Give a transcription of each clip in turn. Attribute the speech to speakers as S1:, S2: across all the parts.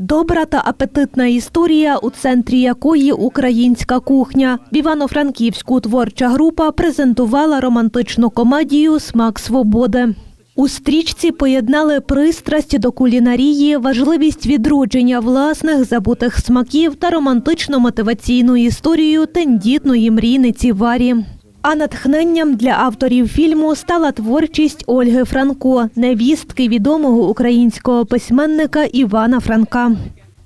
S1: Добра та апетитна історія, у центрі якої українська кухня. В Івано-Франківську творча група презентувала романтичну комедію Смак свободи. У стрічці поєднали пристрасть до кулінарії, важливість відродження власних забутих смаків та романтично-мотиваційну історію тендітної мрійниці Варі. А натхненням для авторів фільму стала творчість Ольги Франко, невістки відомого українського письменника Івана Франка.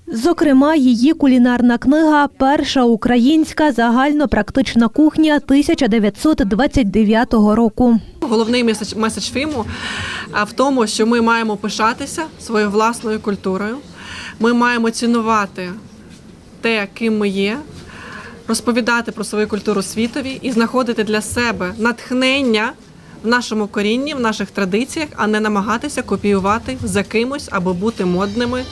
S1: Зокрема, її кулінарна книга Перша українська загальнопрактична кухня 1929 року.
S2: Головний меседж, меседж фільму в тому, що ми маємо пишатися своєю власною культурою. Ми маємо цінувати те, ким ми є, розповідати про свою культуру світові і знаходити для себе натхнення в нашому корінні, в наших традиціях, а не намагатися копіювати за кимось або бути модними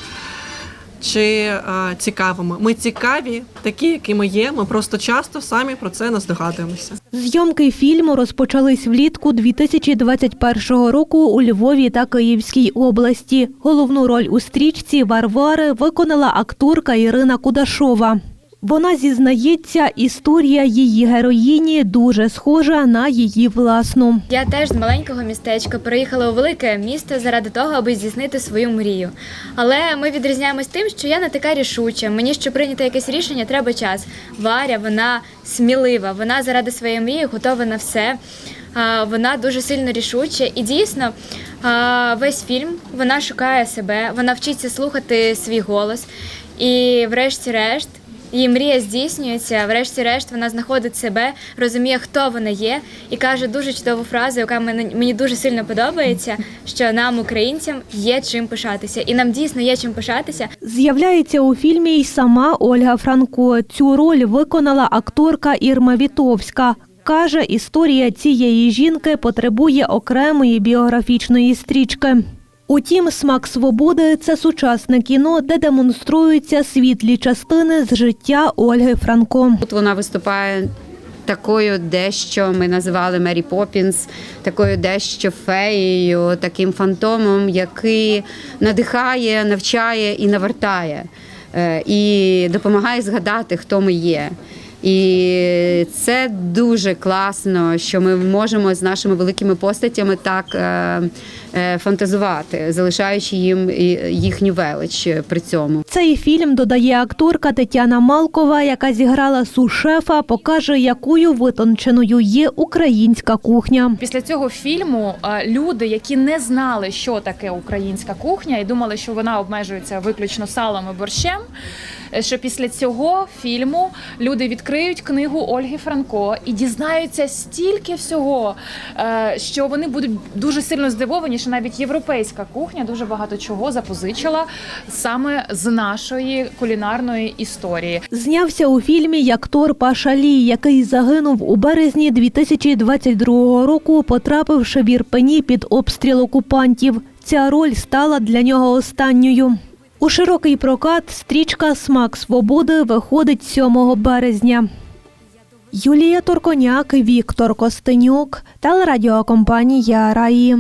S2: чи е, цікавими. Ми цікаві, такі, які ми є. Ми просто часто самі про це не здогадуємося.
S1: Зйомки фільму розпочались влітку 2021 року у Львові та Київській області. Головну роль у стрічці Варвари виконала акторка Ірина Кудашова. Вона зізнається, історія її героїні дуже схожа на її власну.
S3: Я теж з маленького містечка переїхала у велике місто заради того, аби здійснити свою мрію. Але ми відрізняємось тим, що я не така рішуча. Мені щоб прийняти якесь рішення, треба час. Варя, вона смілива, вона заради своєї мрії готова на все. Вона дуже сильно рішуча і дійсно весь фільм вона шукає себе, вона вчиться слухати свій голос. І, врешті-решт, Її мрія здійснюється. Врешті-решт вона знаходить себе, розуміє, хто вона є, і каже дуже чудову фразу, яка мені, дуже сильно подобається. Що нам, українцям, є чим пишатися, і нам дійсно є чим пишатися.
S1: З'являється у фільмі й сама Ольга Франко. Цю роль виконала акторка Ірма Вітовська. Каже, історія цієї жінки потребує окремої біографічної стрічки. Утім, смак свободи це сучасне кіно, де демонструються світлі частини з життя Ольги Франко.
S4: Тут вона виступає такою дещо ми називали Мері Поппінс, такою дещо феєю, таким фантомом, який надихає, навчає і навертає, е, і допомагає згадати, хто ми є. І це дуже класно, що ми можемо з нашими великими постатями так е, е, фантазувати, залишаючи їм їхню велич при цьому.
S1: Цей фільм додає акторка Тетяна Малкова, яка зіграла су-шефа, покаже, якою витонченою є українська кухня.
S5: Після цього фільму е, люди, які не знали, що таке українська кухня, і думали, що вона обмежується виключно салом і борщем. Що після цього фільму люди відкриють книгу Ольги Франко і дізнаються стільки всього, е, що вони будуть дуже сильно здивовані, що навіть європейська кухня дуже багато чого запозичила саме з нашої кулінарної історії.
S1: Знявся у фільмі й актор Паша Лій, який загинув у березні 2022 року, потрапивши в Ірпені під обстріл окупантів. Ця роль стала для нього останньою. У широкий прокат стрічка Смак свободи виходить 7 березня. Юлія Торконяк, Віктор Костенюк, телерадіокомпанія Раї.